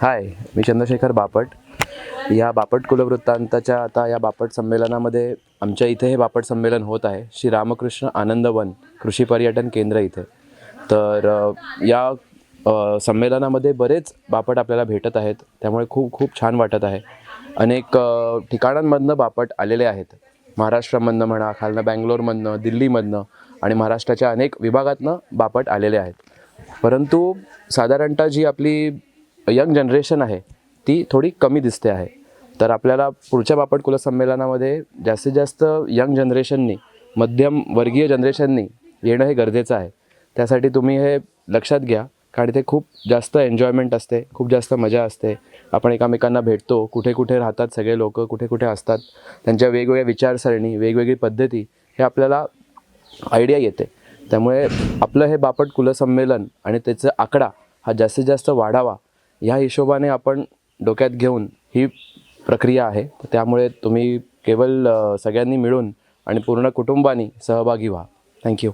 हाय मी चंद्रशेखर बापट. या बापट कुलवृत्तांताच्या आता या बापट संमेलनामध्ये आमच्या इथे हे बापट संमेलन होत आहे. श्री रामकृष्ण आनंदवन कृषी पर्यटन केंद्र इथे. तर या संमेलनामध्ये बरेच बापट आपल्याला भेटत आहेत. त्यामुळे खूप खूप छान वाटत आहे. अनेक ठिकाणांमधनं बापट आलेले आहेत. महाराष्ट्रामधनं म्हणा खालनं बँगलोरमधनं दिल्लीमधनं आणि महाराष्ट्राच्या अनेक विभागातनं बापट आलेले आहेत. परंतु साधारणतः जी आपली यंग जनरेशन आहे ती थोडी कमी दिसते आहे. तर आपल्याला पुढच्या बापट कुलसंमेलनामध्ये जास्तीत जास्त यंग जनरेशननी मध्यम वर्गीय जनरेशननी येणं हे गरजेचं आहे. त्यासाठी तुम्ही हे लक्षात घ्या कारण ते खूप जास्त एन्जॉयमेंट असते खूप जास्त मजा असते. आपण एकामेकांना भेटतो कुठे कुठे राहतात सगळे लोक कुठे कुठे असतात. त्यांच्या वेगवेगळ्या विचारसरणी वेगवेगळी पद्धती हे आपल्याला आयडिया येते. त्यामुळे आपलं हे बापट कुलसंमेलन आणि त्याचा आकडा हा जास्तीत जास्त वाढावा ह्या हिशोबाने आपण डोक्यात घेऊन ही प्रक्रिया आहे. तर त्यामुळे तुम्ही केवळ सगळ्यांनी मिळून आणि पूर्ण कुटुंबानी सहभागी व्हा. थँक्यू